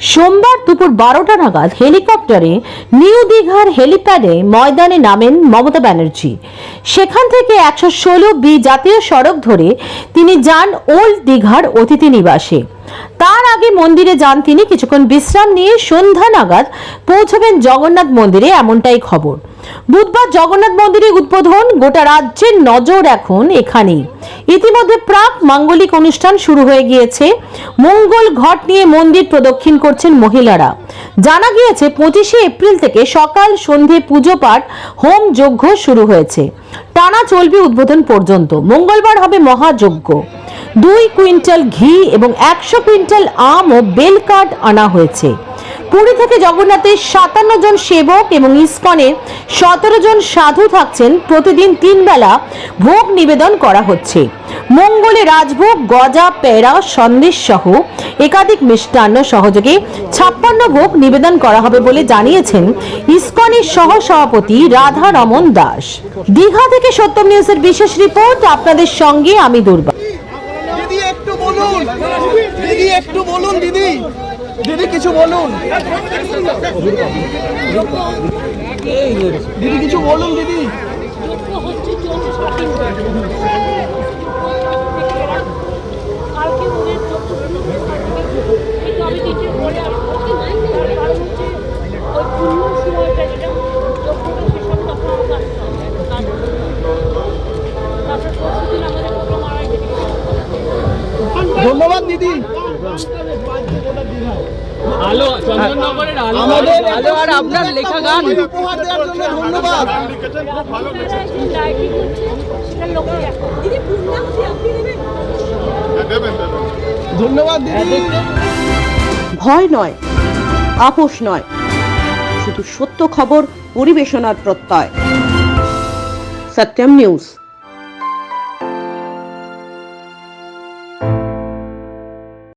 সোমবার দুপুর বারোটা নাগাদ হেলিকপ্টারে নিউ দীঘার হেলিপ্যাডে ময়দানে নামেন মমতা ব্যানার্জি। সেখান থেকে একশো ষোলো বি জাতীয় সড়ক ধরে তিনি যান ওল্ড দীঘার অতিথি নিবাসে। তার আগে মন্দিরে যান তিনি। কিছুক্ষণ বিশ্রাম নিয়ে সন্ধ্যা নাগাদ পৌঁছবেন জগন্নাথ মন্দিরে এমনটাই খবর। বুধবার জগন্নাথ মন্দিরে উদ্বোধন গোটা রাজ্যের নজর এখন এখানেই। ইতিমধ্যে প্রাক মাঙ্গলিক অনুষ্ঠান শুরু হয়ে গিয়েছে। মঙ্গল ঘট নিয়ে মন্দির প্রদক্ষিণ করছেন মহিলারা। জানা গিয়েছে, পঁচিশে এপ্রিল থেকে সকাল সন্ধে পুজো পাঠ, হোম যজ্ঞ শুরু হয়েছে। টানা চলবে উদ্বোধন পর্যন্ত। মঙ্গলবার হবে মহাযজ্ঞ। দুই কুইন্টাল ঘি এবং একশো কুইন্টাল আম ও বেল কাঠ আনা হয়েছে। পুরী থেকে জগন্নাথের সাতান্ন জন সেবক এবং ইস্কনের সতেরো জন সাধু থাকছেন। প্রতিদিন তিন বেলা ভোগ নিবেদন করা হচ্ছে। মঙ্গলে রাজভোগ, গজা, পেড়া, সন্দেশ সহ একাধিক মিষ্টান্ন সহযোগে ছাপ্পান্ন ভোগ নিবেদন করা হবে বলে জানিয়েছেন ইস্কনের সহ সভাপতি রাধা রমন দাস। দীঘা থেকে সত্যম নিউজের বিশেষ রিপোর্ট আপনাদের সঙ্গে আমি দুর্বা দিদি, একটু বলুন। দিদি, একটু বলুন, দিদি। দিদি কিছু বলুন। দিদি কিছু বলুন দিদি। ধন্যবাদ দিদি। আলো চন্দননগরের আলো। আমাদের আলো আর আপনার লেখা গান। উপহার দেওয়ার জন্য ধন্যবাদ। ধন্যবাদ ভয় নয় আপোষ নয়। শুধু সত্য খবর পরিবেশনার প্রত্যয়। সত্যম নিউজ।